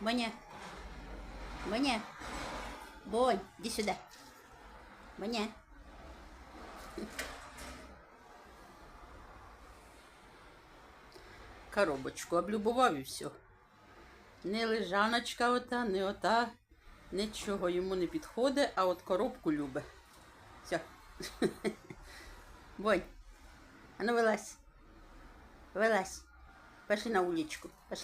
Боня. Боня. Бонь, иди сюда. Боня. Коробочку облюбував і все. Не лежаночка ота, не ота. Нічого йому не підходить, а от коробку любить. Все. Бонь. А ну вилазь. Вилазь. Пошли на уличку. Пошли.